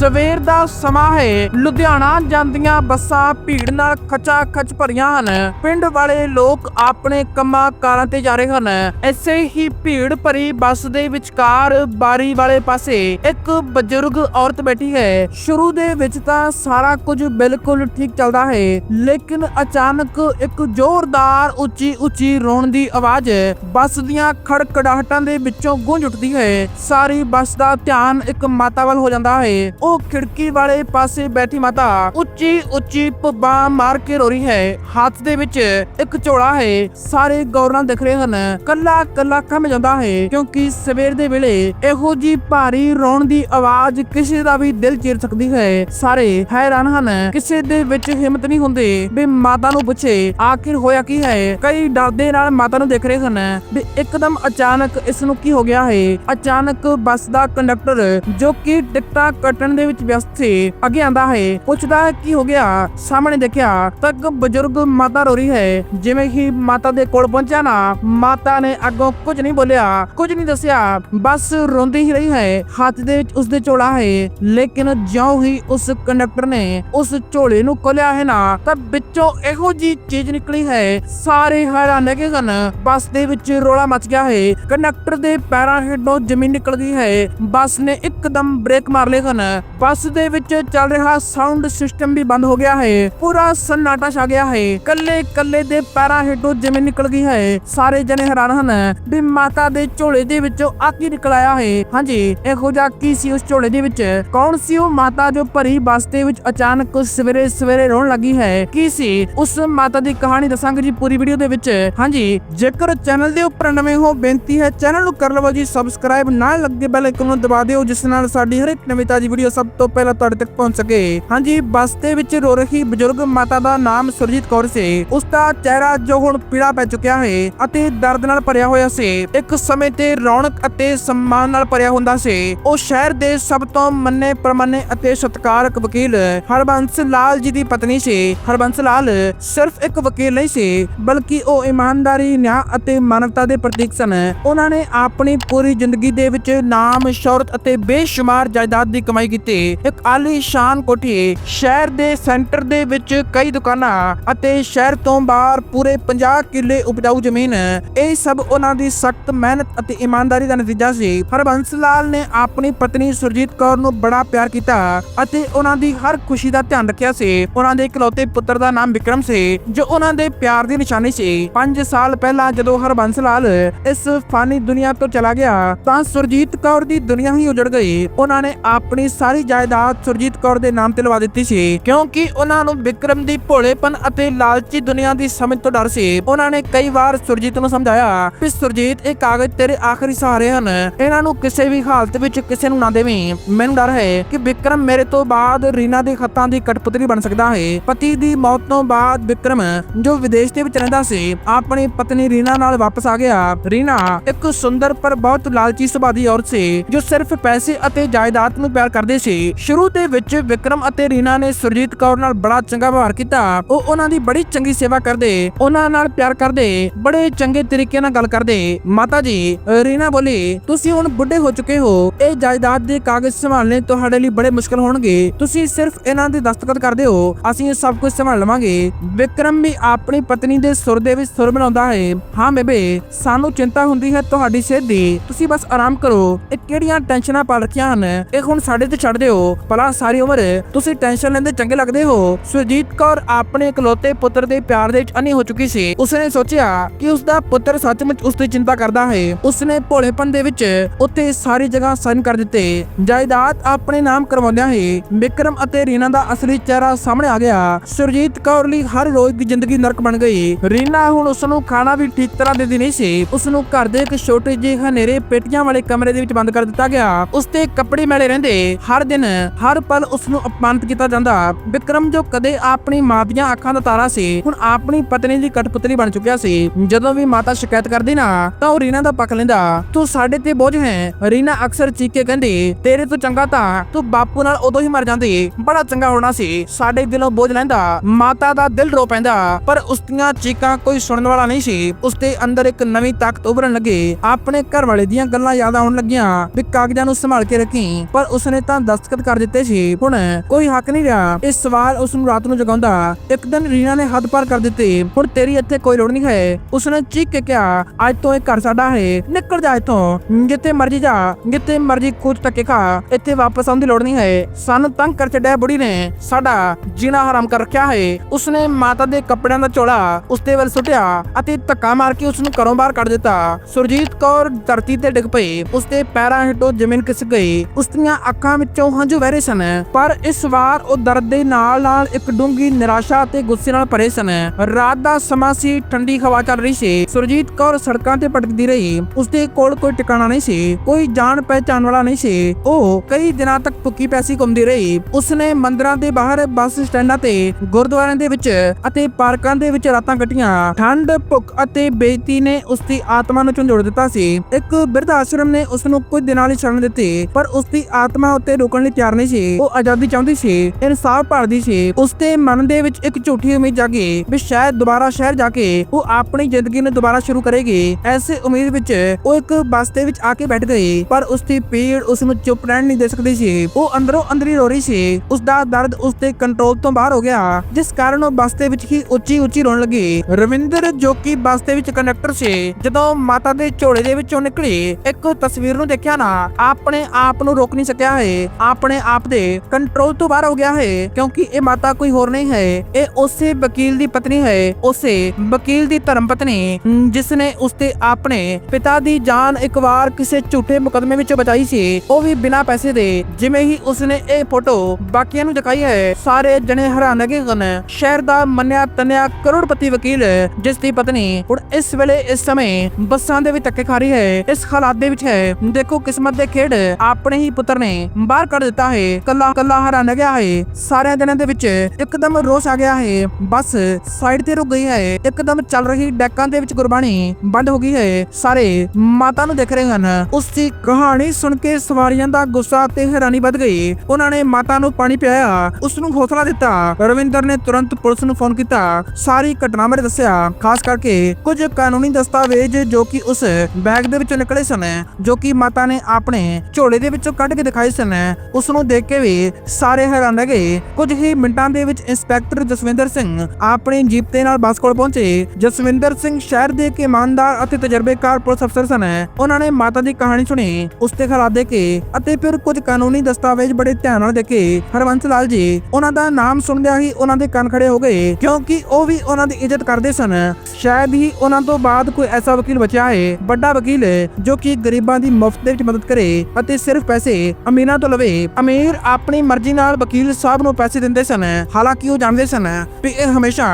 ਸਵੇਰ ਦਾ ਸਮਾਂ ਹੈ। ਲੁਧਿਆਣਾ ਜਾਂਦੀਆਂ ਬੱਸਾਂ ਭੀੜ ਨਾਲ ਖਚਾ ਖਚ ਭਰੀਆਂ ਹਨ। ਪਿੰਡ ਵਾਲੇ ਲੋਕ ਆਪਣੇ ਕੰਮਾਂ ਕਾਰਾਂ ਤੇ ਜਾ ਰਹੇ ਹਨ। ਐਸੇ ਹੀ ਭੀੜ ਭਰੀ ਬੱਸ ਦੇ ਵਿਚਕਾਰ ਬਾਰੀ ਵਾਲੇ ਪਾਸੇ ਇੱਕ ਬਜ਼ੁਰਗ ਔਰਤ ਬੈਠੀ ਹੈ। ਸ਼ੁਰੂ ਦੇ ਵਿੱਚ ਤਾਂ ਸਾਰਾ ਕੁਝ ਬਿਲਕੁਲ ਠੀਕ ਚੱਲਦਾ ਹੈ, ਲੇਕਿਨ ਅਚਾਨਕ ਇੱਕ ਜ਼ੋਰਦਾਰ ਉੱਚੀ ਉੱਚੀ ਰੋਣ ਦੀ ਆਵਾਜ਼ ਬੱਸ ਦੀਆਂ ਖੜਕੜਾਹਟਾਂ ਦੇ ਵਿੱਚੋਂ ਗੂੰਜ ਉੱਠਦੀ ਹੈ। ਸਾਰੀ ਬੱਸ ਦਾ ਧਿਆਨ ਇੱਕ ਮਾਤਾ ਵੱਲ ਹੋ ਜਾਂਦਾ ਹੈ। ਉਹ ਖਿੜਕੀ ਵਾਲੇ ਪਾਸੇ ਬੈਠੀ ਮਾਤਾ ਉੱਚੀ ਉੱਚੀ ਪੁੱਬਾਂ ਮਾਰ ਕੇ ਰੋ ਰਹੀ ਹੈ। ਹੱਥ ਦੇ ਵਿੱਚ ਇੱਕ ਝੋਲਾ ਹੈ। ਸਾਰੇ ਗੌਰ ਨਾਲ ਦਿਖ ਰਹੇ ਹਨ। ਕੱਲਾ ਕੱਲਾ ਕੰਮ ਜਾਂਦਾ ਹੈ ਕਿਉਂਕਿ ਸਵੇਰ ਦੇ ਵੇਲੇ ਇਹੋ ਜੀ ਭਾਰੀ ਰੋਣ ਦੀ ਆਵਾਜ਼ ਕਿਸੇ ਦਾ ਵੀ ਦਿਲ ਚੀਰ ਸਕਦੀ ਹੈ। ਸਾਰੇ ਹੈਰਾਨ ਹਨ। ਕਿਸੇ ਦੇ ਵਿੱਚ ਹਿੰਮਤ ਨਹੀਂ ਹੁੰਦੀ ਵੀ ਮਾਤਾ ਨੂੰ ਪੁੱਛੇ, ਆਖਿਰ ਹੋਇਆ ਕੀ ਹੈ? ਕਈ ਡਰਦੇ ਨਾਲ ਮਾਤਾ ਨੂੰ ਦੇਖ ਰਹੇ ਹਨ ਵੀ ਇੱਕਦਮ ਅਚਾਨਕ ਇਸ ਨੂੰ ਕੀ ਹੋ ਗਿਆ ਹੈ। ਅਚਾਨਕ ਬੱਸ ਦਾ ਕੰਡਕਟਰ ਜੋ ਕਿ ਟਿਕਟਾਂ ਕੱਟਣ ਦੇ ਵਿੱਚ ਵਿਅਸਤ ਸੀ। ਅੱਗੇ ਆਂਦਾ ਹੈ, ਪੁੱਛਦਾ ਹੈ ਕੀ ਹੋ ਗਿਆ? ਸਾਹਮਣੇ ਦੇਖਿਆ, ਤੱਕ ਬਜ਼ੁਰਗ ਮਾਤਾ ਰੋ ਰਹੀ ਹੈ। ਜਿਵੇਂ ਹੀ ਮਾਤਾ ਦੇ ਕੋਲ ਪਹੁੰਚਿਆ ਨਾ, ਮਾਤਾ ਨੇ ਅੱਗੋਂ ਕੁਝ ਨਹੀਂ ਬੋਲਿਆ, ਕੁਝ ਨਹੀਂ ਦੱਸਿਆ। ਬਸ ਰੋਂਦੀ ਹੀ ਰਹੀ ਹੈ। ਹੱਥ ਦੇ ਵਿੱਚ ਉਸਦੇ ਝੋਲਾ ਹੈ। ਲੇਕਿਨ ਜਿਉਂ ਹੀ ਉਸ ਕੰਡਕਟਰ ਨੇ ਉਸ ਝੋਲੇ ਨੂੰ ਖੋਲਿਆ ਹੈ ਨਾ, ਤਾਂ ਵਿੱਚੋਂ ਇਹੋ ਜੀ ਚੀਜ਼ ਨਿਕਲੀ ਹੈ। ਸਾਰੇ ਹੈਰਾਨ ਗਏ ਹਨ ਬੱਸ ਦੇ ਵਿੱਚ ਰੋਲਾ ਮਚ ਗਿਆ ਹੈ। ਕੰਡਕਟਰ ਦੇ ਪੈਰਾਂ ਹੇਠੋਂ ਜ਼ਮੀਨ ਨਿਕਲ ਗਈ ਹੈ। ਬੱਸ ਨੇ ਇੱਕਦਮ ਬ੍ਰੇਕ ਮਾਰ ਲਏ ਹਨ ਬੱਸ ਦੇ ਵਿੱਚ ਚੱਲ ਰਿਹਾ ਸਾਊਂਡ ਸਿਸਟਮ ਵੀ ਬੰਦ ਹੋ ਗਿਆ ਹੈ। ਪੂਰਾ ਸન્ਨਾਟਾ ਛਾ ਗਿਆ ਹੈ। ਕੱਲੇ ਕੱਲੇ ਦੇ ਪੈਰਾਂ ਹੇਠੋਂ ਜਿਵੇਂ ਨਿਕਲ ਗਈ ਹੈ। ਸਾਰੇ ਜਣੇ ਹੈਰਾਨ ਹਨ ਵੀ ਮਾਤਾ ਦੇ ਝੋਲੇ ਦੇ ਵਿੱਚੋਂ ਆ ਕੀ ਨਿਕਲ ਆਇਆ ਹੈ। ਹਾਂਜੀ, ਇਹੋ ਜਿਹਾ ਕੀ ਸੀ ਉਸ ਝੋਲੇ ਦੇ ਵਿੱਚ? ਕੌਣ ਸੀ ਉਹ ਮਾਤਾ ਜੋ ਭਰੀ ਬੱਸ ਦੇ ਵਿੱਚ ਅਚਾਨਕ ਸਵੇਰੇ ਸਵੇਰੇ ਰੋਣ ਲੱਗੀ ਹੈ? ਕੀ ਸੀ ਉਸ ਮਾਤਾ ਦੀ ਕਹਾਣੀ ਦੱਸਾਂਗੇ ਜੀ ਪੂਰੀ ਵੀਡੀਓ ਦੇ ਵਿੱਚ। ਹਾਂਜੀ, ਜੇਕਰ ਚੈਨਲ ਦੇ ਉੱਪਰ ਨਵੇਂ ਹੋ, ਬੇਨਤੀ ਹੈ ਚੈਨਲ ਨੂੰ ਕਰ ਲਵੋ ਜੀ ਸਬਸਕ੍ਰਾਈਬ ਨਾਲ ਲੱਗੇ ਬੈਲ ਆਈਕਨ ਨੂੰ ਦਬਾ ਦਿਓ, ਜਿਸ ਨਾਲ ਸਾਡੀ ਹਰ ਇੱਕ ਨਵੀਂ ਤਾਜੀ ਵੀਡੀਓ ਸਭ ਤੋਂ ਪਹਿਲਾਂ ਤੁਹਾਡੇ ਤੱਕ ਪਹੁੰਚ ਸਕੇ। ਹਾਂਜੀ, ਬੱਸ ਦੇ ਵਿੱਚ ਰੋ ਰਹੀ ਬਜ਼ੁਰਗ ਮਾਤਾ ਦਾ ਨਾਮ ਸੁਰਜੀਤ ਕੌਰ ਸੀ। ਉਸ ਦਾ ਚਿਹਰਾ ਜੋ ਹੁਣ ਪੀੜਾ ਪੈ ਚੁੱਕਿਆ ਹੈ ਅਤੇ ਦਰਦ ਨਾਲ ਭਰਿਆ ਹੋਇਆ ਸੀ। ਇੱਕ ਸਮੇਂ ਤੇ ਰੌਣਕ ਅਤੇ ਸਨਮਾਨ ਨਾਲ ਭਰਿਆ ਹੁੰਦਾ ਸੀ। ਉਹ ਸ਼ਹਿਰ ਦੇ ਸਭ ਤੋਂ ਮੰਨੇ ਪ੍ਰਮੰਨੇ ਅਤੇ ਸਤਿਕਾਰਕ ਵਕੀਲ ਹਰਬੰਸ ਲਾਲ ਜੀ ਦੀ ਪਤਨੀ ਸੀ। ਹਰਬੰਸ ਲਾਲ ਸਿਰਫ ਇੱਕ ਵਕੀਲ ਨਹੀਂ ਸੀ, ਬਲਕਿ ਉਹ ਇਮਾਨਦਾਰੀ, ਨਿਆਂ ਅਤੇ ਮਾਨਵਤਾ ਦੇ ਪ੍ਰਤੀਕ ਸਨ। ਉਹਨਾਂ ਨੇ ਆਪਣੀ ਪੂਰੀ ਜ਼ਿੰਦਗੀ ਦੇ ਵਿੱਚ ਨਾਮ, ਸ਼ੌਹਰਤ ਅਤੇ ਬੇਸ਼ੁਮਾਰ ਜਾਇਦਾਦ ਦੀ ਕਮਾਈ ਕੀਤੀ ਇੱਕ ਆਲੀਸ਼ਾਨ ਕੋਠੀ ਸ਼ਹਿਰ ਦੇ ਸੈਂਟਰ ਦੇ ਵਿੱਚ ਕਈ ਦੁਕਾਨਾਂ ਅਤੇ ਸ਼ਹਿਰ ਤੋਂ ਬਾਹਰ ਪੂਰੇ 50 ਕਿੱਲੇ ਉਪਜਾਊ ਜ਼ਮੀਨ। ਇਹ ਸਭ ਉਹਨਾਂ ਦੀ ਸਖਤ ਮਿਹਨਤ ਅਤੇ ਇਮਾਨਦਾਰੀ ਦਾ ਨਤੀਜਾ ਸੀ। ਹਰਬੰਸ ਲਾਲ ਨੇ ਆਪਣੀ ਪਤਨੀ ਸੁਰਜੀਤ ਕੌਰ ਨੂੰ ਬੜਾ ਪਿਆਰ ਕੀਤਾ ਅਤੇ ਉਹਨਾਂ ਦੀ ਹਰ ਖੁਸ਼ੀ ਦਾ ਧਿਆਨ ਰੱਖਿਆ ਸੀ। ਉਹਨਾਂ ਦੇ ਇਕਲੌਤੇ ਪੁੱਤਰ ਦਾ ਨਾਮ ਵਿਕਰਮ ਸੀ, ਜੋ ਉਹਨਾਂ ਦੇ ਪਿਆਰ ਦੀ ਨਿਸ਼ਾਨੀ ਸੀ। 5 ਸਾਲ ਪਹਿਲਾਂ ਜਦੋਂ ਹਰਬੰਸ ਲਾਲ ਇਸ ਫਾਨੀ ਦੁਨੀਆ ਤੋਂ ਚਲਾ ਗਿਆ, ਤਾਂ ਸੁਰਜੀਤ ਕੌਰ ਦੀ ਦੁਨੀਆ ਹੀ ਉਜੜ ਗਈ। ਉਹਨਾਂ ਨੇ ਆਪਣੀ ਸਾਰੀ ਜਾਇਦਾਦ ਸੁਰਜੀਤ ਕੌਰ ਦੇ ਨਾਮ ਤੇ ਲਵਾ ਦਿੱਤੀ ਸੀ। ਕਿਉਂਕਿ ਉਹਨਾਂ ਨੂੰ ਵਿਕਰਮ ਦੀ ਭੋਲੇਪਨ ਅਤੇ ਲਾਲਚੀ ਦੁਨੀਆ ਦੀ ਸਮਝ ਤੋਂ ਡਰ ਸੀ। ਉਹਨਾਂ ਨੇ ਕਈ ਵਾਰ ਸੁਰਜੀਤ ਨੂੰ ਸਮਝਾਇਆ ਕਿ ਸੁਰਜੀਤ, ਇਹ ਕਾਗਜ਼ ਤੇਰੇ ਆਖਰੀ ਸਹਾਰੇ ਹਨ। ਇਹਨਾਂ ਨੂੰ ਕਿਸੇ ਵੀ ਹਾਲਤ ਵਿੱਚ ਕਿਸੇ ਨੂੰ ਨਾ ਦੇਵੀਂ। ਮੈਨੂੰ ਡਰ ਹੈ ਕਿ ਵਿਕਰਮ ਮੇਰੇ ਤੋਂ ਬਾਅਦ ਰੀਨਾ ਦੇ ਖੱਤਾਂ ਦੀ ਕਠਪੁਤਲੀ ਬਣ ਸਕਦਾ ਹੈ। ਪਤੀ ਦੀ ਮੌਤ ਤੋਂ ਬਾਅਦ ਵਿਕਰਮ, ਜੋ ਵਿਦੇਸ਼ ਦੇ ਵਿੱਚ ਰਹਿੰਦਾ ਸੀ, ਆਪਣੀ ਪਤਨੀ ਰੀਨਾ ਨਾਲ ਵਾਪਸ ਆ ਗਿਆ। ਰੀਨਾ ਇੱਕ ਸੁੰਦਰ ਪਰ ਬਹੁਤ ਲਾਲਚੀ ਸੁਭਾਅ ਦੀ ਔਰਤ ਸੀ, ਜੋ ਸਿਰਫ ਪੈਸੇ ਅਤੇ ਜਾਇਦਾਦ ਨੂੰ ਪਿਆਰ ਕਰਦੇ ਸੀ। ਸ਼ੁਰੂ ਦੇ ਵਿੱਚ ਵਿਕਰਮ ਅਤੇ ਰੀਨਾ ਨੇ ਸੁਰਜੀਤ ਕੌਰ ਨਾਲ ਬੜਾ ਚੰਗਾ ਵਿਵਹਾਰ ਕੀਤਾ। ਉਹ ਉਹਨਾਂ ਦੀ ਬੜੀ ਚੰਗੀ ਸੇਵਾ ਕਰਦੇ, ਉਹਨਾਂ ਨਾਲ ਪਿਆਰ ਕਰਦੇ, ਬੜੇ ਚੰਗੇ ਤਰੀਕੇ ਨਾਲ ਗੱਲ ਕਰਦੇ। ਮਾਤਾ ਜੀ, ਰੀਨਾ ਬੋਲੀ, ਤੁਸੀਂ ਹੁਣ ਬੁੱਢੇ ਹੋ ਚੁੱਕੇ ਹੋ। ਇਹ ਜਾਇਦਾਦ ਦੇ ਕਾਗਜ਼ ਸੰਭਾਲਣੇ ਤੁਹਾਡੇ ਲਈ ਬੜੇ ਮੁਸ਼ਕਲ ਹੋਣਗੇ। ਤੁਸੀਂ ਸਿਰਫ ਇਹਨਾਂ ਦੀ ਦਸਤਖਤ ਕਰਦੇ ਹੋ। ਅਸੀਂ ਸਭ ਕੁਝ ਸੰਭਾਲ ਲਵਾਂਗੇ। ਵਿਕਰਮ ਵੀ ਆਪਣੀ ਪਤਨੀ ਦੇ ਸੁਰ ਦੇ ਵਿੱਚ ਸੁਰ ਬਣਾਉਂਦਾ ਹੈ। ਹਾਂ ਬੇਬੇ, ਸਾਨੂੰ ਚਿੰਤਾ ਹੁੰਦੀ ਹੈ ਤੁਹਾਡੀ ਸਿਹਤ ਦੀ। ਤੁਸੀਂ ਬਸ ਆਰਾਮ ਕਰੋ। ਇਹ ਕਿਹੜੀਆਂ ਟੈਨਸ਼ਨਾਂ ਪਾ ਰੱਖੀਆਂ ਹਨ? ਇਹ ਹੁਣ ਸਾਡੇ ਤੇ ਛੱਡ ਦਿਓ ਭਲਾ ਸਾਰੀ ਉਮਰ ਤੁਸੀਂ ਟੈਨਸ਼ਨ ਲੈਂਦੇ ਚੰਗੇ ਲੱਗਦੇ ਹੋ। ਸੁਰਜੀਤ ਕੌਰ ਆਪਣੇ ਇਕਲੌਤੇ ਪੁੱਤਰ ਦੇ ਪਿਆਰ ਦੇ ਵਿੱਚ ਅਨੀ ਹੋ ਚੁੱਕੀ ਸੀ। ਉਸਨੇ ਸੋਚਿਆ ਕਿ ਉਸ ਦਾ ਪੁੱਤਰ ਸੱਚਮੁੱਚ ਉਸ ਦੀ ਚਿੰਤਾ ਕਰਦਾ ਹੈ। ਉਸਨੇ ਭੋਲੇਪਨ ਦੇ ਵਿੱਚ ਉੱਥੇ ਸਾਰੀ ਜਗ੍ਹਾ ਸਾਈਨ ਕਰ ਦਿੱਤੇ। ਜਾਇਦਾਦ ਆਪਣੇ ਨਾਮ ਕਰਵਾਉਂਦਿਆਂ ਹੀ ਵਿਕਰਮ ਅਤੇ ਰੀਨਾ ਦਾ ਅਸਲੀ ਚਿਹਰਾ ਸਾਹਮਣੇ ਆ ਗਿਆ। ਸੁਰਜੀਤ ਕੌਰ ਲਈ ਹਰ ਰੋਜ਼ ਦੀ ਜ਼ਿੰਦਗੀ ਨਰਕ ਬਣ ਗਈ। ਰੀਨਾ ਹੁਣ ਉਸ ਨੂੰ ਖਾਣਾ ਵੀ ਠੀਕ ਤਰ੍ਹਾਂ ਦਿੰਦੀ ਨਹੀਂ ਸੀ। ਉਸ ਨੂੰ ਘਰ ਦੇ ਇੱਕ ਛੋਟੇ ਜਿਹੇ ਹਨੇਰੇ ਪੇਟੀਆਂ ਵਾਲੇ ਕਮਰੇ ਦੇ ਵਿੱਚ ਬੰਦ ਕਰ ਦਿੱਤਾ ਗਿਆ। ਉਸ ਤੇ ਕੱਪੜੇ ਮੈਲੇ ਰਹਿੰਦੇ। ਹਰ ਦਿਨ ਹਰ ਪਲ ਉਸ ਨੂੰ ਅਪਮਾਨਿਤ ਕੀਤਾ ਜਾਂਦਾ। ਵਿਕਰਮ ਜੋ ਕਦੇ ਆਪਣੀ ਮਾਂ ਦੀਆਂ ਅੱਖਾਂ ਦਾ ਤਾਰਾ ਸੀ, ਹੁਣ ਆਪਣੀ ਪਤਨੀ ਦੀ ਕਠਪੁਤਲੀ ਬਣ ਚੁੱਕਿਆ ਸੀ। ਜਦੋਂ ਵੀ ਮਾਤਾ ਸ਼ਿਕਾਇਤ ਕਰਦੀ ਨਾ, ਤਾਂ ਉਹ ਰੀਨਾ ਦਾ ਪੱਖ ਲੈਂਦਾ। ਤੂੰ ਸਾਡੇ ਤੇ ਬੋਝ ਹੈ? ਰੀਨਾ ਅਕਸਰ ਚੀਕ ਕੇ ਕਹਿੰਦੀ, ਤੇਰੇ ਤੋਂ ਚੰਗਾ ਤਾਂ ਤੂੰ ਬਾਪੂ ਨਾਲ ਉਦੋਂ ਹੀ ਮਰ ਜਾਂਦੀ। ਬੜਾ ਚੰਗਾ ਹੋਣਾ ਸੀ, ਸਾਡੇ ਦਿਲੋਂ ਬੋਝ ਲੈਂਦਾ। ਮਾਤਾ ਦਾ ਦਿਲ ਰੋ ਪੈਂਦਾ, ਪਰ ਉਸ ਦੀਆਂ ਚੀਕਾਂ ਕੋਈ ਸੁਣਨ ਵਾਲਾ ਨਹੀਂ ਸੀ। ਉਸ ਦੇ ਅੰਦਰ ਇੱਕ ਨਵੀਂ ਤਾਕਤ ਉਭਰਨ ਲੱਗੀ। ਆਪਣੇ ਘਰ ਵਾਲੇ ਦੀਆਂ ਗੱਲਾਂ ਯਾਦ ਆਉਣ ਲੱਗੀਆਂ। ਵੀ ਕਾਗਜ਼ਾਂ ਨੂੰ ਸੰਭਾਲ ਕੇ ਰੱਖੀ, ਪਰ ਉਸਨੇ ਤਾਂ ਦਸਤਖਤ ਕਰ ਦਿੱਤੇ ਸੀ। ਹੁਣ ਕੋਈ ਹੱਕ ਨਹੀਂ ਰਿਹਾ। ਇਸ ਸਵਾਲ ਉਸ ਨੂੰ ਰਾਤ ਨੂੰ ਜਗਾਉਂਦਾ। ਇੱਕ ਦਿਨ ਰੀਨਾ ਨੇ ਹੱਦ ਪਾਰ ਕਰ ਦਿੱਤੀ। ਹੁਣ ਤੇਰੀ ਇੱਥੇ ਕੋਈ ਲੋੜ ਨਹੀਂ ਹੈ। ਉਸਨੇ ਚੀਕ ਕੇ ਕਿਹਾ, ਅੱਜ ਤੋਂ ਇਹ ਘਰ ਸਾਡਾ ਹੈ। ਨਿਕਲ ਜਾ ਇੱਥੋਂ। ਜਿੱਥੇ ਮਰਜ਼ੀ ਜਾ। ਜਿੱਥੇ ਮਰਜ਼ੀ ਖੁਦ ਟੱਕੇ ਖਾ। ਇੱਥੇ ਵਾਪਸ ਆਉਣ ਦੀ ਲੋੜ ਨਹੀਂ ਹੈ। ਸਾਨੂੰ ਤੰਗ ਕਰ ਛੱਡਿਆ ਬੁੜੀ ਨੇ ਸਾਡਾ ਜੀਣਾ ਹਰਾਮ ਕਰ ਰੱਖਿਆ ਹੈ। ਉਸਨੇ ਮਾਤਾ ਦੇ ਕੱਪੜਿਆਂ ਦਾ ਝੋਲਾ ਉਸਦੇ ਵੱਲ ਸੁੱਟਿਆ ਅਤੇ ਧੱਕਾ ਮਾਰ ਕੇ ਉਸ ਨੂੰ ਘਰੋਂ ਬਾਹਰ ਕੱਢ ਦਿੱਤਾ। ਸੁਰਜੀਤ ਕੌਰ ਧਰਤੀ ਤੇ ਡਿੱਗ ਪਈ। ਉਸਦੇ ਪੈਰਾਂ ਹੇਠੋਂ ਜ਼ਮੀਨ ਖਿਸਕ ਗਈ। ਉਸਦੀਆਂ ਅੱਖਾਂ ਵਿੱਚ ਹੰਝੂ ਵਹਿ ਰਹੇ ਸਨ, ਪਰ ਇਸ ਵਾਰ ਉਹ ਦਰਦ ਦੇ ਨਾਲ ਨਾਲ ਇੱਕ ਡੂੰਗੀ ਨਿਰਾਸ਼ਾ ਅਤੇ ਗੁੱਸੇ ਨਾਲ ਭਰੇ ਸਨ। ਰਾਤ ਦਾ ਸਮਾਂ ਸੀ, ਠੰਡੀ ਹਵਾ ਚੱਲ ਰਹੀ ਸੀ। ਸੁਰਜੀਤ ਕੌਰ ਸੜਕਾਂ ਤੇ ਭਟਕਦੀ ਰਹੀ। ਉਸਦੇ ਕੋਲ ਕੋਈ ਟਿਕਾਣਾ ਨਹੀਂ ਸੀ, ਕੋਈ ਜਾਣ ਪਹਿਚਾਣ ਵਾਲਾ ਨਹੀਂ ਸੀ। ਉਹ ਕਈ ਦਿਨਾਂ ਤੱਕ ਭੁੱਖੀ ਪੈਸੀ ਘੁੰਮਦੀ ਰਹੀ। ਉਸਨੇ ਮੰਦਰਾਂ ਦੇ ਬਾਹਰ ਬੱਸ ਸਟੈਂਡਾਂ ਤੇ, ਗੁਰਦੁਆਰਿਆਂ ਦੇ ਵਿੱਚ ਅਤੇ ਪਾਰਕਾਂ ਦੇ ਵਿੱਚ ਰਾਤਾਂ ਕੱਟੀਆਂ। ਠੰਡ, ਭੁੱਖ ਅਤੇ ਬੇਇੱਜ਼ਤੀ ਨੇ ਉਸਦੀ ਆਤਮਾ ਨੂੰ ਝੰਜੋੜ ਦਿੱਤਾ ਸੀ। ਇੱਕ ਬਿਰਧ ਆਸ਼ਰਮ ਨੇ ਉਸ ਨੂੰ ਕੁਝ ਦਿਨਾਂ ਲਈ ਸ਼ਰਨ ਦਿੱਤੀ, ਪਰ ਉਸਦੀ ਆਤਮਾ ਉੱਤੇ ਰੁਕਣ ਲਈ ਤਿਆਰ ਨਹੀਂ ਸੀ। ਉਹ ਆਜ਼ਾਦੀ ਚਾਹੁੰਦੀ ਸੀ, ਇਨਸਾਫ ਭਾਲਦੀ ਸੀ। ਉਸਦੇ ਮਨ ਦੇ ਵਿੱਚ ਇੱਕ ਝੂਠੀ ਉਮੀਦ ਜਾਗੀ ਵੀ ਸ਼ਾਇਦ ਦੁਬਾਰਾ ਸ਼ਹਿਰ ਜਾ ਕੇ ਉਹ ਆਪਣੀ ਜ਼ਿੰਦਗੀ ਨੂੰ ਦੁਬਾਰਾ ਸ਼ੁਰੂ ਕਰੇਗੀ। ਐਸੇ ਉਮੀਦ ਵਿੱਚ ਉਹ ਇੱਕ ਬੱਸ ਦੇ ਵਿੱਚ ਆ ਕੇ ਬੈਠ ਗਈ, ਪਰ ਉਸਦੀ ਪੀੜ ਉਸ ਨੂੰ ਚੁੱਪ ਰਹਿਣ ਨਹੀਂ ਦੇ ਸਕਦੀ ਸੀ। ਉਹ ਅੰਦਰੋਂ ਅੰਦਰੀ ਰੋ ਰਹੀ ਸੀ। ਉਸਦਾ ਦਰਦ ਉਸਦੇ ਕੰਟਰੋਲ ਤੋਂ ਬਾਹਰ ਹੋ ਗਿਆ, ਜਿਸ ਕਾਰਨ ਉਹ ਬੱਸ ਦੇ ਵਿੱਚ ਹੀ ਉੱਚੀ ਉੱਚੀ ਰੋਣ ਲੱਗੀ। ਰਵਿੰਦਰ, ਜੋ ਕਿ ਬੱਸ ਦੇ ਵਿੱਚ ਕੰਡਕਟਰ ਸੀ, ਜਦੋਂ ਮਾਤਾ ਦੇ ਝੋਲੇ ਦੇ ਵਿੱਚੋਂ ਨਿਕਲੀ, ਇੱਕ ਤਸਵੀਰ ਨੂੰ ਦੇਖਿਆ ਨਾ, ਆਪਣੇ ਆਪ ਨੂੰ ਰੋਕ ਨਹੀਂ ਸਕਿਆ ਹੈ। ਆਪਣੇ ਆਪ ਦੇ ਕੰਟਰੋਲ ਤੋਂ ਬਾਹਰ ਹੋ ਗਿਆ ਹੈ, ਕਿਉਂਕਿ ਇਹ ਮਾਤਾ ਕੋਈ ਹੋਰ ਨਹੀਂ ਹੈ, ਇਹ ਉਸੇ ਵਕੀਲ ਦੀ ਪਤਨੀ ਹੈ, ਉਸੇ ਵਕੀਲ ਦੀ ਧਰਮ ਪਤਨੀ ਜਿਸ ਨੇ ਉਸਤੇ ਆਪਣੇ ਪਿਤਾ ਦੀ ਜਾਨ ਇੱਕ ਵਾਰ ਕਿਸੇ ਝੂਠੇ ਮੁਕਦਮੇ ਵਿੱਚ ਬਚਾਈ ਸੀ, ਉਹ ਵੀ ਬਿਨਾਂ ਪੈਸੇ ਦੇ, ਜਿਵੇਂ ਹੀ ਉਸਨੇ ਇਹ ਫੋਟੋ ਬਾਕੀਆਂ ਨੂੰ ਦਿਖਾਈ ਹੈ, ਸਾਰੇ ਜਣੇ ਹੈਰਾਨ ਗਏ ਹਨ। ਸ਼ਹਿਰ ਦਾ ਮੰਨਿਆ ਤਨਿਆ ਕਰੋੜਪਤੀ ਵਕੀਲ ਜਿਸ ਦੀ ਪਤਨੀ ਹੁਣ ਇਸ ਵੇਲੇ ਇਸ ਸਮੇਂ ਬੱਸਾਂ ਦੇ ਵਿੱਚ ਧੱਕੇ ਖਾ ਰਹੀ ਹੈ, ਇਸ ਹਾਲਾਤ ਦੇ ਵਿੱਚ ਹੈ। ਦੇਖੋ ਕਿਸਮਤ ਦੇ ਖੇਡ, ਆਪਣੇ ਹੀ ਪੁੱਤਰ ਨੇ, ਬਾਹਰ ਕੱਢ ਦਿੱਤਾ ਹੈ, ਕੱਲਾ ਕੱਲਾ ਹੈਰਾਨ ਗਿਆ ਹੈ, ਸਾਰਿਆਂ ਦਿਨਾਂ ਦੇ ਵਿੱਚ ਇੱਕਦਮ ਰੋਸ ਆ ਗਿਆ ਹੈ, ਬੱਸ ਸਾਈਡ ਤੇ ਰੁਕ ਗਈ ਹੈ, ਇੱਕਦਮ ਚੱਲ ਰਹੀ ਡੈਕਾਂ ਦੇ ਵਿੱਚ ਗੁਰਬਾਣੀ ਬੰਦ ਹੋ ਗਈ ਹੈ, ਸਾਰੇ ਮਾਤਾ ਨੂੰ ਦੇਖ ਰਹੇ ਹਨ। ਉਸ ਦੀ ਕਹਾਣੀ ਸੁਣ ਕੇ ਸਵਾਰੀਆਂ ਦਾ ਗੁੱਸਾ ਤੇ ਹੈਰਾਨੀ ਵੱਧ ਗਈ। ਉਹਨਾਂ ਨੇ ਮਾਤਾ ਨੂੰ ਪਾਣੀ ਪਿਆਇਆ, ਉਸ ਨੂੰ ਹੌਸਲਾ ਦਿੱਤਾ। ਰਵਿੰਦਰ ਨੇ ਤੁਰੰਤ ਪੁਲਿਸ ਨੂੰ ਫੋਨ ਕੀਤਾ। ਸਾਰੀ ਘਟਨਾ ਬਾਰੇ ਦੱਸਿਆ, ਖਾਸ ਕਰਕੇ ਕੁਝ ਕਾਨੂੰਨੀ ਦਸਤਾਵੇਜ਼ ਜੋ ਕਿ ਉਸ ਬੈਗ ਦੇ ਵਿੱਚੋਂ ਨਿਕਲੇ ਸਨ, ਜੋ ਕਿ ਮਾਤਾ ਨੇ ਆਪਣੇ ਝੋਲੇ ਦੇ ਵਿੱਚੋਂ ਕੱਢ ਕੇ ਦਿਖਾਏ ਸਨ। ਉਸ ਨੂੰ ਦੇਖ ਕੇ ਵੀ ਸਾਰੇ ਹੈਰਾਨ ਰਹਿ ਗਏ। ਕੁਝ ਹੀ ਮਿੰਟਾਂ ਦੇ ਵਿੱਚ ਇੰਸਪੈਕਟਰ ਜਸਵਿੰਦਰ ਸਿੰਘ ਆਪਣੀ ਜੀਪ ਦੇ ਨਾਲ ਬੱਸ ਕੋਲ ਪਹੁੰਚੇ। ਜਸਵਿੰਦਰ ਸਿੰਘ ਸ਼ਹਿਰ ਦੇ ਇੱਕ ਇਮਾਨਦਾਰ ਅਤੇ ਤਜਰਬੇਕਾਰ ਪੁਲਿਸ ਅਫਸਰ ਸਨ। ਉਹਨਾਂ ਨੇ ਮਾਤਾ ਦੀ ਕਹਾਣੀ ਸੁਣੀ, ਉਸ ਤੇ ਹਾਲਾਤ ਦੇਖੇ ਅਤੇ ਫਿਰ ਕੁਝ ਕਾਨੂੰਨੀ ਦਸਤਾਵੇਜ਼ ਬੜੇ ਧਿਆਨ ਨਾਲ ਦੇਖੇ। ਹਰਵੰਸ ਲਾਲ ਜੀ, ਉਹਨਾਂ ਦਾ ਨਾਮ ਸੁਣਦਿਆਂ ਹੀ ਉਹਨਾਂ ਦੇ ਕੰਨ ਖੜੇ ਹੋ ਗਏ, ਕਿਉਂਕਿ ਉਹ ਵੀ ਉਹਨਾਂ ਦੀ ਇੱਜ਼ਤ ਕਰਦੇ ਸਨ। ਸ਼ਾਇਦ ਹੀ ਉਹਨਾਂ ਤੋਂ ਬਾਅਦ ਕੋਈ ਐਸਾ ਵਕੀਲ ਬਚਿਆ ਹੈ ਵੱਡਾ ਵਕੀਲ, ਜੋ ਕਿ ਗਰੀਬਾਂ ਦੀ ਮੁਫਤ ਦੇ ਵਿੱਚ ਮਦਦ ਕਰੇ ਅਤੇ ਸਿਰਫ ਪੈਸੇ ਅਮੀਰਾਂ ਤੋਂ ਲਵੇ ਅਮੀਰ ਆਪਣੀ ਮਰਜ਼ੀ ਨਾਲ ਵਕੀਲ ਸਾਹਿਬ ਨੂੰ ਪੈਸੇ ਦਿੰਦੇ ਸਨ। ਹਾਲਾਂਕਿ ਉਹ ਜਾਣਦੇ ਸਨ ਵੀ ਇਹ ਹਮੇਸ਼ਾ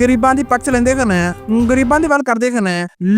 ਗਰੀਬਾਂ ਦੀ ਪੱਖ ਲੈਂਦੇ ਹਨ ਗਰੀਬਾਂ ਦੀ ਵੱਲ ਕਰਦੇ ਹਨ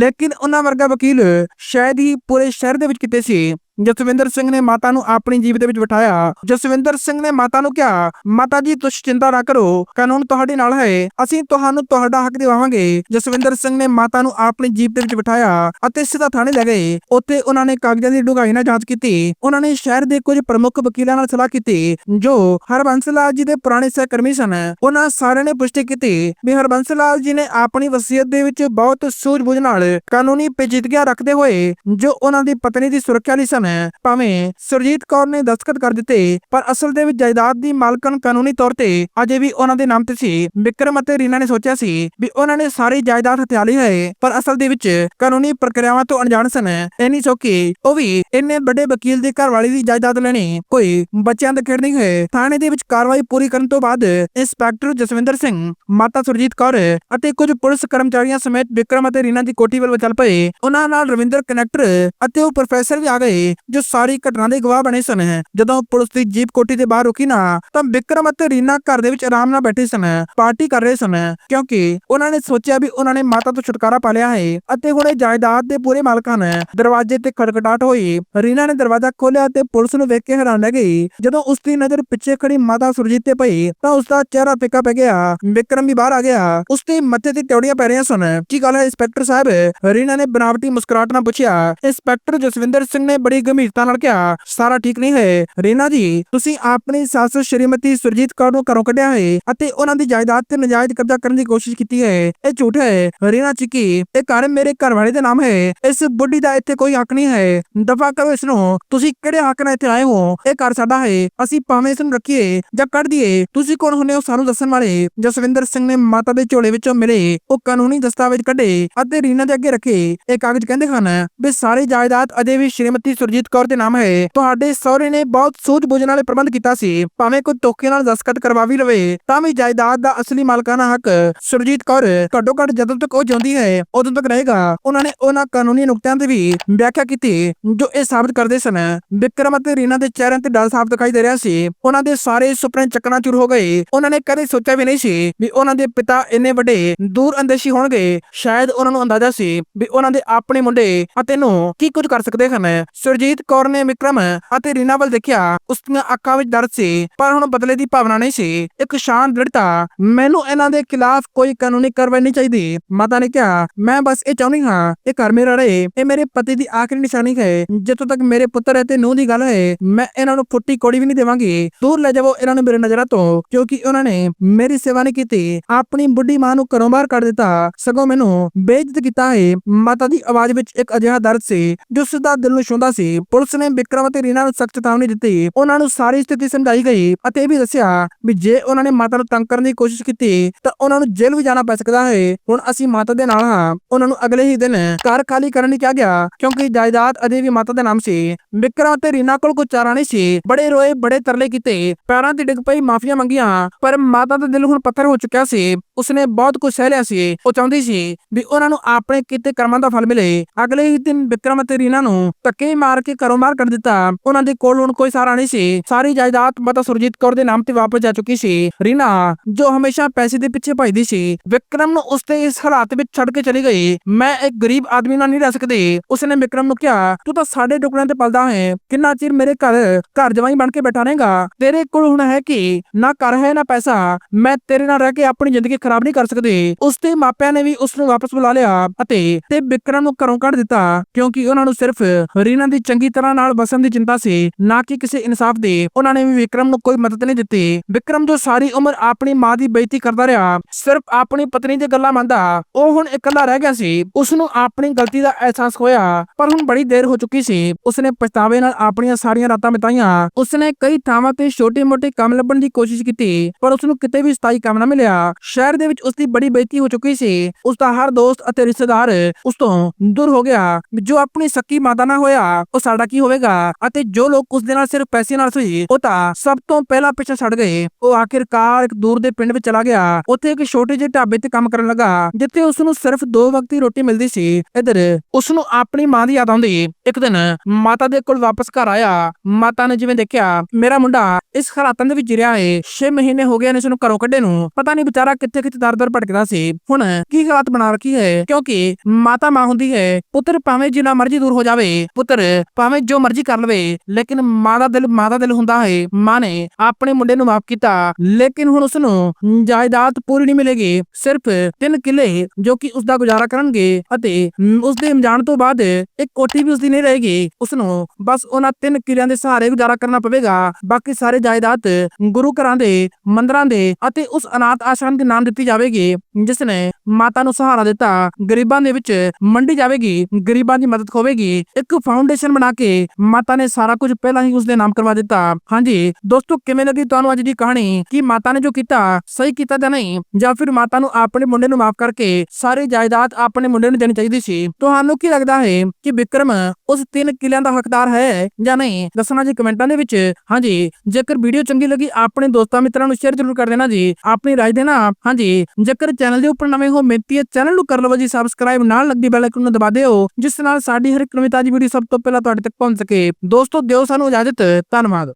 ਲੇਕਿਨ ਉਹਨਾਂ ਵਰਗਾ ਵਕੀਲ ਸ਼ਾਇਦ ਹੀ ਪੂਰੇ ਸ਼ਹਿਰ ਦੇ ਵਿੱਚ ਕਿਤੇ ਸੀ। ਜਸਵਿੰਦਰ ਸਿੰਘ ਨੇ ਮਾਤਾ ਨੂੰ ਆਪਣੀ ਜੀਪ ਦੇ ਵਿੱਚ ਬਿਠਾਇਆ। ਜਸਵਿੰਦਰ ਸਿੰਘ ਨੇ ਮਾਤਾ ਨੂੰ ਕਿਹਾ, ਮਾਤਾ ਜੀ, ਤੁਸੀਂ ਚਿੰਤਾ ਨਾ ਕਰੋ, ਕਾਨੂੰਨ ਤੁਹਾਡੇ ਨਾਲ ਹੈ। ਅਸੀਂ ਤੁਹਾਨੂੰ ਤੁਹਾਡਾ ਹੱਕ ਦਿਵਾਵਾਂਗੇ। ਜਸਵਿੰਦਰ ਸਿੰਘ ਨੇ ਮਾਤਾ ਨੂੰ ਆਪਣੀ ਜੀਪ ਦੇ ਵਿੱਚ ਬਿਠਾਇਆ ਅਤੇ ਸਿੱਧਾ ਥਾਣੇ ਲੈ ਗਏ। ਉੱਥੇ ਉਹਨਾਂ ਨੇ ਕਾਗਜ਼ਾਂ ਦੀ ਡੂੰਘਾਈ ਨਾਲ ਜਾਂਚ ਕੀਤੀ। ਉਹਨਾਂ ਨੇ ਸ਼ਹਿਰ ਦੇ ਕੁਝ ਪ੍ਰਮੁੱਖ ਵਕੀਲਾਂ ਨਾਲ ਸਲਾਹ ਕੀਤੀ, ਜੋ ਹਰਬੰਸ ਲਾਲ ਜੀ ਦੇ ਪੁਰਾਣੇ ਸਹਿਕਰਮੀ ਸਨ। ਉਹਨਾਂ ਸਾਰਿਆਂ ਨੇ ਪੁਸ਼ਟੀ ਕੀਤੀ ਵੀ ਹਰਬੰਸ ਲਾਲ ਜੀ ਨੇ ਆਪਣੀ ਵਸੀਅਤ ਦੇ ਵਿੱਚ ਬਹੁਤ ਸੂਝ-ਬੂਝ ਨਾਲ ਕਾਨੂੰਨੀ ਪੇਚੀਦਗੀਆਂ ਰੱਖਦੇ ਹੋਏ ਜੋ ਉਹਨਾਂ ਦੀ ਪਤਨੀ ਦੀ ਸੁਰੱਖਿਆ ਲਈ ਸਨ ਭਾਵੇਂ ਸੁਰਜੀਤ ਕੌਰ ਨੇ ਦਸਤਖਤ ਕਰ ਦਿੱਤੇ, ਪਰ ਅਸਲ ਦੇ ਵਿੱਚ ਜਾਇਦਾਦ ਦੀ ਮਾਲਕਨ ਕਾਨੂੰਨੀ ਤੌਰ ਤੇ ਅਜੇ ਵੀ ਉਹਨਾਂ ਦੇ ਨਾਮ ਤੇ ਸੀ। ਵਿਕਰਮ ਅਤੇ ਰੀਨਾ ਨੇ ਸੋਚਿਆ ਸੀ ਵੀ ਉਹਨਾਂ ਨੇ ਸਾਰੀ ਜਾਇਦਾਦ ਹਥਿਆ ਲਈ ਹੈ, ਪਰ ਅਸਲ ਦੇ ਵਿੱਚ ਕਾਨੂੰਨੀ ਪ੍ਰਕਿਰਿਆਵਾਂ ਤੋਂ ਅਣਜਾਣ ਸਨ। ਐਨੀ ਸੋਕੀ ਉਹ ਵੀ ਇੰਨੇ ਵੱਡੇ ਵਕੀਲ ਦੀ ਘਰਵਾਲੀ ਦੀ ਜਾਇਦਾਦ ਲੈਣੀ ਕੋਈ ਬੱਚਿਆਂ ਦਾ ਖੇਡ ਨਹੀਂ ਹੈ। ਥਾਣੇ ਦੇ ਵਿੱਚ ਕਾਰਵਾਈ ਪੂਰੀ ਕਰਨ ਤੋਂ ਬਾਅਦ ਇੰਸਪੈਕਟਰ ਜਸਵਿੰਦਰ ਸਿੰਘ, ਮਾਤਾ ਸੁਰਜੀਤ ਕੌਰ ਅਤੇ ਕੁਝ ਪੁਲਿਸ ਕਰਮਚਾਰੀਆਂ ਸਮੇਤ ਵਿਕਰਮ ਅਤੇ ਰੀਨਾ ਦੀ ਕੋਠੀ ਵੱਲ ਚੱਲ ਪਏ। ਉਹਨਾਂ ਨਾਲ ਰਵਿੰਦਰ ਕਨੈਕਟਰ ਅਤੇ ਉਹ ਪ੍ਰੋਫੈਸਰ ਵੀ ਆ ਗਏ। ਜੋ ਸਾਰੀ ਘਟਨਾ ਦੇ ਗਵਾਹ ਬਣੇ ਸਨ। ਜਦੋਂ ਪੁਲਿਸ ਦੀ ਜੀਪ ਕੋਠੀ ਦੇ ਬਾਹਰ ਰੁਕੀ ਨਾ, ਤਾਂ ਵਿਕਰਮ ਅਤੇ ਰੀਨਾ ਘਰ ਦੇ ਵਿੱਚ ਆਰਾਮ ਨਾਲ ਬੈਠੇ ਸਨ, ਪਾਰਟੀ ਕਰ ਰਹੇ ਸਨ, ਕਿਉਂਕਿ ਉਹਨਾਂ ਨੇ ਸੋਚਿਆ ਵੀ ਉਹਨਾਂ ਨੇ ਮਾਤਾ ਤੋਂ ਛੁਟਕਾਰਾ ਪਾ ਲਿਆ ਹੈ ਅਤੇ ਹੁਣ ਇਹ ਜਾਇਦਾਦ ਦੇ ਪੂਰੇ ਮਾਲਕਾਂ ਨੇ ਦਰਵਾਜ਼ੇ ਤੇ ਖੜਖੜਾਟ ਹੋਈ, ਰੀਨਾ ਨੇ ਦਰਵਾਜ਼ਾ ਖੋਲ੍ਹਿਆ ਤੇ ਪੁਲਿਸ ਨੂੰ ਵੇਖ ਕੇ ਹੈਰਾਨ ਰਹਿ ਗਈ। ਜਦੋਂ ਉਸ ਦੀ ਨਜ਼ਰ ਪਿੱਛੇ ਖੜੀ ਮਾਤਾ ਸੁਰਜੀਤ ਤੇ ਪਈ, ਤਾਂ ਉਸ ਦਾ ਚਿਹਰਾ ਫਿੱਕਾ ਪੈ ਗਿਆ। ਵਿਕਰਮ ਵੀ ਬਾਹਰ ਆ ਗਿਆ। ਉਸ ਦੇ ਮੱਥੇ ਤੇ ਟੌੜੀਆਂ ਪੈ ਰਹੀਆਂ ਸਨ। ਕੀ ਗੱਲ ਹੈ, ਇੰਸਪੈਕਟਰ ਸਾਹਿਬ? ਰੀਨਾ ਨੇ ਬਨਾਵਟੀ ਮੁਸਕਰਾਟ ਨਾਲ ਪੁੱਛਿਆ। ਇੰਸਪੈਕਟਰ ਜਸਵਿੰਦਰ ਸਿੰਘ ਨੇ ਬੜੀ ਗੰਭੀਰਤਾ ਨਾਲ ਕਿਹਾ, ਸਾਰਾ ਠੀਕ ਨਹੀਂ ਹੈ ਰੀਨਾ ਜੀ, ਤੁਸੀਂ ਆਪਣੀ ਸੱਸ ਸ਼੍ਰੀਮਤੀ ਸੁਰਜੀਤ ਕੌਰ ਨੂੰ ਘਰੋਂ ਕੱਢਿਆ ਹੈ ਅਤੇ ਉਹਨਾਂ ਦੀ ਜਾਇਦਾਦ ਤੇ ਨਜਾਇਜ਼ ਕਬਜ਼ਾ ਕਰਨ ਦੀ ਕੋਸ਼ਿਸ਼ ਕੀਤੀ ਹੈ। ਇਹ ਝੂਠ ਹੈ। ਰੀਨਾ ਚਿੱਕੀ ਇਹ ਘਰ ਮੇਰੇ ਘਰ ਦੇ ਨਾਮ ਹੈ। ਇਸ ਬੁੱਢੀ ਦਾ ਇੱਥੇ ਕੋਈ ਹੱਕ ਨਹੀਂ ਹੈ। ਦਫਾ ਕਰੋ ਇਸ ਨੂੰ। ਤੁਸੀਂ ਕਿਹੜੇ ਹੱਕ ਨਾਲ ਇੱਥੇ ਆਏ ਹੋ? ਇਹ ਘਰ ਸਾਡਾ ਹੈ। ਅਸੀਂ ਭਾਵੇਂ ਇਸ ਨੂੰ ਰੱਖੀਏ ਜਾਂ ਕੱਢ ਦਈਏ। ਤੁਸੀਂ ਕੌਣ ਹੁੰਦੇ ਹੋ ਸਾਨੂੰ ਦੱਸਣ ਵਾਲੇ? ਜਸਵਿੰਦਰ ਸਿੰਘ ਨੇ ਮਾਤਾ ਦੇ ਝੋਲੇ ਵਿੱਚੋਂ ਮਿਲੇ ਉਹ ਕਾਨੂੰਨੀ ਦਸਤਾਵੇਜ਼ ਕੱਢੇ ਅਤੇ ਰੀਨਾ ਦੇ ਅੱਗੇ ਰੱਖੇ। ਇਹ ਕਾਗਜ਼ ਕਹਿੰਦੇ ਹਨ ਵੀ ਸਾਰੀ ਜਾਇਦਾਦ ਅਜੇ ਵੀ ਸ਼੍ਰੀਮਤੀ ਸੁਰਜੀਤ ਕੌਰ ਦੇ ਨਾਮ ਹੈ। ਤੁਹਾਡੇ ਸਹੁਰੇ ਨੇ ਬਹੁਤ ਸੂਝ-ਬੂਝ ਨਾਲ ਪ੍ਰਬੰਧ ਕੀਤਾ ਸੀ। ਭਾਵੇਂ ਕੋਈ ਧੋਖੇ ਨਾਲ ਦਸਤਖਤ ਕਰਵਾ ਵੀ ਲਵੇ, ਤਾਂ ਵੀ ਜਾਇਦਾਦ ਦਾ ਅਸਲੀ ਮਾਲਕਾਨਾ ਹੱਕ ਸੁਰਜੀਤ ਕੌਰ ਘੱਟੋ ਘੱਟ ਜਦੋਂ ਤੱਕ ਉਹ ਜਿਉਂਦੀ ਹੈ, ਉਦੋਂ ਤੱਕ ਰਹੇਗਾ। ਉਹਨਾਂ ਨੇ ਉਹਨਾਂ ਕਾਨੂੰਨੀ ਨੁਕਤਿਆਂ ਦੀ ਵੀ ਵਿਆਖਿਆ ਕੀਤੀ, ਜੋ ਇਹ ਸਾਬਤ ਕਰਦੇ ਸਨ। ਵਿਕਰਮ ਅਤੇ ਰੀਨਾ ਦੇ ਚਿਹਰਿਆਂ ਤੇ ਡਰ ਸਾਫ਼ ਦਿਖਾਈ ਦੇ ਰਿਹਾ ਸੀ। ਉਹਨਾਂ ਦੇ ਸਾਰੇ ਸੁਪਨੇ ਚੱਕਣਾ ਚੂਰ ਹੋ ਗਏ। ਉਹਨਾਂ ਨੇ ਕਦੇ ਸੋਚਿਆ ਵੀ ਨਹੀਂ ਸੀ ਵੀ ਉਹਨਾਂ ਦੇ ਪਿਤਾ ਇੰਨੇ ਵੱਡੇ, ਦੂਰ ਅੰਦੇਸ਼ੀ ਹੋਣਗੇ। ਸ਼ਾਇਦ ਉਹਨਾਂ ਨੂੰ ਅੰਦਾਜ਼ਾ ਸੀ ਵੀ ਉਹਨਾਂ ਦੇ ਆਪਣੇ ਮੁੰਡੇ ਅਤੇ ਨੂੰ ਕੀ ਕੁਝ ਕਰ ਸਕਦੇ ਹਨ। ਸੁਰਜੀਤ ਕੌਰ ਨੇ ਵਿਕਰਮ ਅਤੇ ਰੀਨਾ ਵੱਲ ਦੇਖਿਆ, ਉਸ ਦੀਆਂ ਅੱਖਾਂ ਵਿੱਚ ਦਰਦ ਸੀ, ਪਰ ਹੁਣ ਬਦਲੇ ਦੀ ਭਾਵਨਾ ਨਹੀਂ ਸੀ। ਇੱਕ ਸ਼ਾਂਤ ਦ੍ਰਿੜਤਾ, ਮੈਨੂੰ ਇਹਨਾਂ ਦੇ ਖਿਲਾਫ ਕੋਈ ਕਾਨੂੰਨੀ ਕਾਰਵਾਈ ਨਹੀਂ ਚਾਹੀਦੀ। ਮਾਤਾ ਨੇ ਕਿਹਾ, ਮੈਂ ਬਸ ਇਹ ਚਾਹੁੰਦੀ ਹਾਂ, ਇਹ ਘਰ ਮੇਰਾ ਰਹੇ, ਇਹ ਮੇਰੇ ਪਤੀ ਦੀ ਆਖਰੀ ਨਿਸ਼ਾਨੀ ਹੈ। ਜਦੋਂ ਤੱਕ ਮੇਰੇ ਪੁੱਤਰ ਅਤੇ ਨੂੰਹ ਦੀ ਗੱਲ ਹੈ, ਮੈਂ ਇਹਨਾਂ ਨੂੰ ਫੁੱਟੀ ਕੋੜੀ ਵੀ ਨਹੀਂ ਦੇਵਾਂਗੀ। ਦੂਰ ਲੈ ਜਾਵੋ ਇਹਨਾਂ ਨੂੰ ਮੇਰੇ ਨਜ਼ਰਾਂ ਤੋਂ, ਕਿਉਂਕਿ ਉਹਨਾਂ ਨੇ ਮੇਰੀ ਸੇਵਾ ਨਹੀਂ ਕੀਤੀ। ਆਪਣੀ ਬੁੱਢੀ ਮਾਂ ਨੂੰ ਘਰੋਂ ਬਾਹਰ ਕੱਢ ਦਿੱਤਾ। ਸਗੋਂ ਮੈਨੂੰ ਬੇਇੱਜ਼ਤ ਕੀਤਾ ਹੈ। ਮਾਤਾ ਦੀ ਆਵਾਜ਼ ਵਿੱਚ ਇੱਕ ਅਜਿਹਾ ਦਰਦ ਸੀ, ਜੋ ਸਿੱਧਾ ਦਿਲ ਨੂੰ ਛੂੰਦਾ ਸੀ। ਪੁਲਿਸ ਨੇ ਵਿਕਰਮ ਅਤੇ ਰੀਨਾ ਨੂੰ ਸਖਤ ਚੇਤਾਵਨੀ ਦਿੱਤੀ। ਉਹਨਾਂ ਨੂੰ ਸਾਰੀ ਸਥਿਤੀ ਸਮਝਾਈ ਗਈ ਅਤੇ ਇਹ ਵੀ ਦੱਸਿਆ ਵੀ ਜੇ ਉਹਨਾਂ ਨੇ ਮਾਤਾ ਨੂੰ ਤੰਗ ਕਰਨ ਦੀ ਕੋਸ਼ਿਸ਼ ਕੀਤੀ, ਤਾਂ ਉਹਨਾਂ ਨੂੰ ਜੇਲ੍ਹ ਵੀ ਜਾਣਾ ਪੈ ਸਕਦਾ ਹੈ। ਹੁਣ ਅਸੀਂ ਮਾਤਾ ਦੇ ਨਾਲ ਹਾਂ। ਉਹਨਾਂ ਨੂੰ ਅਗਲੇ ਹੀ ਦਿਨ ਘਰ ਖਾਲੀ ਕਰਨ ਲਈ ਕਿਹਾ ਗਿਆ, ਕਿਉਂਕਿ ਜਾਇਦਾਦ ਅਜੇ ਵੀ ਮਾਤਾ ਦੇ ਨਾਮ ਸੀ। ਵਿਕਰਮ ਅਤੇ ਰੀਨਾ ਕੋਲ ਕੋਈ ਚਾਰਾ ਨਹੀਂ ਸੀ। ਬੜੇ ਰੋਏ, ਬੜੇ ਤਰਲੇ ਕੀਤੇ। ਪੈਰਾਂ ਤੇ ਡਿੱਗ ਪਈ, ਮਾਫੀਆਂ ਮੰਗੀਆਂ। ਪਰ ਮਾਤਾ ਦਾ ਦਿਲ ਹੁਣ ਪੱਥਰ ਹੋ ਚੁੱਕਿਆ ਸੀ। ਉਸਨੇ ਬਹੁਤ ਕੁਝ ਸਹਿ ਲਿਆ ਸੀ। ਉਹ ਚਾਹੁੰਦੀ ਸੀ ਵੀ ਉਹਨਾਂ ਨੂੰ ਆਪਣੇ ਕੀਤੇ ਕਰਮਾਂ ਦਾ ਫਲ ਮਿਲੇ। ਅਗਲੇ ਹੀ ਦਿਨ ਵਿਕਰਮ ਅਤੇ ਰੀਨਾ ਨੂੰ ਧੱਕੇ ਮਾਰ ਕਰਕੇ ਘਰੋਂ ਬਾਹਰ ਕੱਢ ਦਿੱਤਾ। ਉਹਨਾਂ ਦੇ ਕੋਲ ਹੁਣ ਕੋਈ ਸਹਾਰਾ ਨਹੀਂ ਸੀ। ਸਾਰੀ ਜਾਇਦਾਦ ਮਾਤਾ ਸੁਰਜੀਤ ਕੌਰ ਦੇ ਨਾਮ ਤੇ ਵਾਪਸ ਜਾ ਚੁੱਕੀ ਸੀ। ਰੀਨਾ, ਜੋ ਹਮੇਸ਼ਾ ਪੈਸੇ ਦੇ ਪਿੱਛੇ ਭਜਦੀ ਸੀ, ਵਿਕਰਮ ਨੂੰ ਉਸਤੇ ਇਸ ਹਾਲਾਤ ਵਿੱਚ ਛੱਡ ਕੇ ਚਲੀ ਗਈ। ਮੈਂ ਇੱਕ ਗਰੀਬ ਆਦਮੀ ਨਾਲ ਨਹੀਂ ਰਹਿ ਸਕਦੀ। ਉਸਨੇ ਵਿਕਰਮ ਨੂੰ ਕਿਹਾ, ਤੂੰ ਤਾਂ ਸਾਡੇ ਟੁਕੜਿਆਂ ਤੇ ਪਲਦਾ ਹੈ। ਕਿੰਨਾ ਚਿਰ ਮੇਰੇ ਘਰ ਘਰ ਜਵਾਈ ਬਣ ਕੇ ਬੈਠਾ ਰਹੇਗਾ? ਤੇਰੇ ਕੋਲ ਹੁਣ ਹੈ ਕਿ? ਨਾ ਘਰ ਹੈ, ਨਾ ਪੈਸਾ। ਮੈਂ ਤੇਰੇ ਨਾਲ ਰਹਿ ਕੇ ਆਪਣੀ ਜ਼ਿੰਦਗੀ ਖਰਾਬ ਨਹੀਂ ਕਰ ਸਕਦੀ। ਉਸਦੇ ਮਾਪਿਆਂ ਨੇ ਵੀ ਉਸ ਨੂੰ ਵਾਪਸ ਬੁਲਾ ਲਿਆ ਅਤੇ ਤੇ ਵਿਕਰਮ ਨੂੰ ਘਰੋਂ ਕੱਢ ਦਿੱਤਾ, ਕਿਉਂਕਿ ਉਹਨਾਂ ਨੂੰ ਸਿਰਫ ਰੀਨਾ ਦੀ ਚੰਗੀ ਤਰ੍ਹਾਂ ਨਾਲ ਵਸਣ ਦੀ ਚਿੰਤਾ ਸੀ, ਨਾ ਕਿ ਕਿਸੇ ਇਨਸਾਫ ਦੀ। ਉਹਨਾਂ ਨੇ ਵੀ ਵਿਕਰਮ ਨੂੰ ਕੋਈ ਮਦਦ ਨਹੀਂ ਦਿੱਤੀ। ਵਿਕਰਮ ਜੋ ਸਾਰੀ ਉਮਰ ਆਪਣੀ ਮਾਂ ਦੀ ਬੇਇੱਜ਼ਤੀ ਕਰਦਾ ਰਿਹਾ, ਸਿਰਫ ਆਪਣੀ ਪਤਨੀ ਦੀ ਗੱਲਾਂ ਮੰਨਦਾ, ਉਹ ਹੁਣ ਇਕੱਲਾ ਰਹਿ ਗਿਆ ਸੀ। ਉਸ ਨੂੰ ਆਪਣੀ ਗਲਤੀ ਦਾ ਅਹਿਸਾਸ ਹੋਇਆ, ਪਰ ਹੁਣ ਬੜੀ ਦੇਰ ਹੋ ਚੁੱਕੀ ਸੀ। ਉਸਨੇ ਪਛਤਾਵੇ ਨਾਲ ਆਪਣੀਆਂ ਸਾਰੀਆਂ ਰਾਤਾਂ ਬਿਤਾਈਆਂ। ਉਸਨੇ ਕਈ ਥਾਵਾਂ ਤੇ ਛੋਟੇ-ਮੋਟੇ ਕੰਮ ਲੱਭਣ ਦੀ ਕੋਸ਼ਿਸ਼ ਕੀਤੀ, ਪਰ ਉਸ ਨੂੰ ਕਿਤੇ ਵੀ ਸਥਾਈ ਕੰਮ ਨਾ ਮਿਲਿਆ। ਸ਼ਹਿਰ ਦੇ ਵਿੱਚ ਉਸ ਦੀ ਬੜੀ ਬੇਇੱਜ਼ਤੀ ਹੋ ਚੁੱਕੀ ਸੀ। ਉਸ ਦਾ ਹਰ ਦੋਸਤ ਅਤੇ ਰਿਸ਼ਤੇਦਾਰ ਉਸ ਤੋਂ ਦੂਰ ਹੋ ਗਿਆ। ਜੋ ਆਪਣੀ ਸੱਕੀ ਮਾਤਾ ਨਾ ਹੋਇਆ ਉਹ ਸਾਡਾ ਕੀ ਹੋਵੇਗਾ? ਅਤੇ ਜੋ ਲੋਕ ਉਸ ਦੇ ਨਾਲ ਸਿਰਫ ਪੈਸੇ ਨਾਲ ਸੀ, ਉਹ ਤਾਂ ਸਭ ਤੋਂ ਪਹਿਲਾਂ ਪਿੱਛੇ ਛੱਡ ਗਏ। ਉਹ ਆਖਿਰਕਾਰ ਇੱਕ ਦੂਰ ਦੇ ਪਿੰਡ ਵਿੱਚ ਚਲਾ ਗਿਆ। ਉੱਥੇ ਇੱਕ ਛੋਟੇ ਜਿਹੇ ਢਾਬੇ ਤੇ ਕੰਮ ਕਰਨ ਲੱਗਾ, ਜਿੱਥੇ ਉਸ ਨੂੰ ਸਿਰਫ ਦੋ ਵਕਤ ਦੀ ਰੋਟੀ ਮਿਲਦੀ ਸੀ। ਇਧਰ ਉਸ ਨੂੰ ਆਪਣੀ ਮਾਂ ਦੀ ਯਾਦ ਆਉਂਦੀ। ਇੱਕ ਦਿਨ ਮਾਤਾ ਦੇ ਕੋਲ ਵਾਪਸ ਘਰ ਆਇਆ। ਮਾਤਾ ਨੇ ਜਿਵੇਂ ਦੇਖਿਆ, ਮੇਰਾ ਮੁੰਡਾ ਇਸ ਹਾਲਾਤਾਂ ਦੇ ਵਿੱਚ ਰਿਹਾ ਏ। 6 ਮਹੀਨੇ ਹੋ ਗਏ ਨੇ ਇਸ ਨੂੰ ਘਰੋਂ ਕੱਢੇ ਨੂੰ। ਪਤਾ ਨਹੀਂ ਵਿਚਾਰਾ ਕਿੱਥੇ ਕਿੱਥੇ ਦਰ-ਦਰ ਭਟਕਦਾ ਸੀ। ਹੁਣ ਕੀ ਹਾਲਾਤ ਬਣਾ ਰੱਖੀ ਹੈ? ਕਿਉਂਕਿ ਮਾਤਾ ਮਾਂ ਹੁੰਦੀ ਹੈ। ਪੁੱਤਰ ਭਾਵੇਂ ਜਿੰਨਾ ਮਰਜ਼ੀ ਦੂਰ ਹੋ ਜਾਵੇ। ਪੁੱਤਰ ਭਾਵੇਂ ਜੋ ਮਰਜ਼ੀ ਕਰ ਲਵੇ, ਲੇਕਿਨ ਮਾਂ ਦਾ ਦਿਲ, ਮਾਂ ਦਾ ਦਿਲ ਹੁੰਦਾ ਹੈ, ਮਾਂ ਨੇ ਆਪਣੇ ਮੁੰਡੇ ਨੂੰ ਮਾਫ ਕੀਤਾ, ਲੇਕਿਨ ਹੁਣ ਉਸ ਨੂੰ ਜਾਇਦਾਦ ਪੂਰੀ ਨਹੀਂ ਮਿਲੇਗੀ, ਸਿਰਫ ਤਿੰਨ ਕਿੱਲੇ ਜੋ ਕਿ ਉਸ ਦਾ ਗੁਜ਼ਾਰਾ ਕਰਨਗੇ ਅਤੇ ਉਸ ਦੇ ਜਾਣ ਤੋਂ ਬਾਅਦ ਇੱਕ ਕੋਠੀ ਵੀ ਉਸ ਦੀ ਨਹੀਂ ਰਹੇਗੀ। ਉਸ ਨੂੰ ਬਸ ਉਹਨਾਂ ਤਿੰਨ ਕਿੱਲਿਆਂ ਦੇ ਸਹਾਰੇ ਗੁਜ਼ਾਰਾ ਕਰਨਾ ਪਵੇਗਾ, ਬਾਕੀ ਸਾਰੇ ਜਾਇਦਾਦ ਗੁਰੂ ਘਰਾਂ ਦੇ, ਮੰਦਰਾਂ ਦੇ ਅਤੇ ਉਸ ਅਨਾਥ ਆਸ਼ਰਮ ਦੇ ਨਾਮ ਦਿੱਤੀ ਜਾਵੇਗੀ ਜਿਸ ਨੇ ਮਾਤਾ ਨੂੰ ਸਹਾਰਾ ਦਿੱਤਾ। ਗਰੀਬਾਂ ਦੇ ਵਿੱਚ ਮੰਡੀ ਜਾਵੇਗੀ, ਗਰੀਬਾਂ ਦੀ ਮਦਦ ਹੋਵੇਗੀ ਇੱਕ ਫਾਊਂਡੇਸ਼ਨ ਬਣਾ ਕੇ ਮਾਤਾ ਨੇ ਸਾਰਾ ਕੁਝ ਪਹਿਲਾਂ ਹੀ ਉਸਦੇ ਨਾਮ ਕਰਵਾ ਦਿੱਤਾ। ਹਾਂਜੀ, ਦੋਸਤੋ, ਕਿਵੇਂ ਲੱਗੀ ਤੁਹਾਨੂੰ ਅੱਜ ਦੀ ਕਹਾਣੀ? ਕੀ ਮਾਤਾ ਨੇ ਜੋ ਕੀਤਾ, ਸਹੀ ਕੀਤਾ ਜਾਂ ਨਹੀਂ? ਜਾਂ ਫਿਰ ਮਾਤਾ ਨੂੰ ਆਪਣੇ ਮੁੰਡੇ ਨੂੰ ਮਾਫ ਕਰਕੇ ਸਾਰੀ ਜਾਇਦਾਦ ਆਪਣੇ ਮੁੰਡੇ ਨੂੰ ਦੇਣੀ ਚਾਹੀਦੀ ਸੀ? ਤੁਹਾਨੂੰ ਕੀ ਲੱਗਦਾ ਹੈ ਕਿ ਵਿਕਰਮ ਉਸ ਤਿੰਨ ਕਿਲਿਆਂ ਦਾ ਹੱਕਦਾਰ ਹੈ ਜਾਂ ਨਹੀਂ? ਦੱਸਣਾ ਜੀ ਕਮੈਂਟਾਂ ਦੇ ਵਿੱਚ। ਹਾਂਜੀ, ਜੇਕਰ ਵੀਡੀਓ ਚੰਗੀ ਲੱਗੀ, ਆਪਣੇ ਦੋਸਤਾਂ ਮਿੱਤਰਾਂ ਨੂੰ ਸ਼ੇਅਰ ਜ਼ਰੂਰ ਕਰ ਦੇਣਾ ਜੀ। ਆਪਣੀ ਰਾਏ ਦੇਣਾ। ਹਾਂਜੀ, ਜੇਕਰ ਚੈਨਲ ਦੇ ਉੱਪਰ ਨਵੇਂ ਹੋ, ਮਿਹਨਤੀ ਹੈ, ਚੈਨਲ ਨੂੰ ਕਰ ਲਵੋ ਜੀ ਸਬਸਕ੍ਰਾਈਬ ਨਾਲ ਲੱਗਦੀ ਬੈਲ ਆਈਕਨ ਨੂੰ ਦਬਾ ਦਿਓ, ਜਿਸ ਨਾਲ ਸਾਡੀ ਹਰ ਇੱਕ ਨਵੀਂ ਤਾਜੀ ਵੀਡੀਓ ਸਭ ਤੋਂ ਪਹਿਲਾਂ ਤੁਹਾਡੇ ਤੱਕ ਪਹੁੰਚ ਸਕੇ। ਦੋਸਤੋ ਦਿਓ ਸਾਨੂੰ ਇਜਾਜ਼ਤ। ਧੰਨਵਾਦ।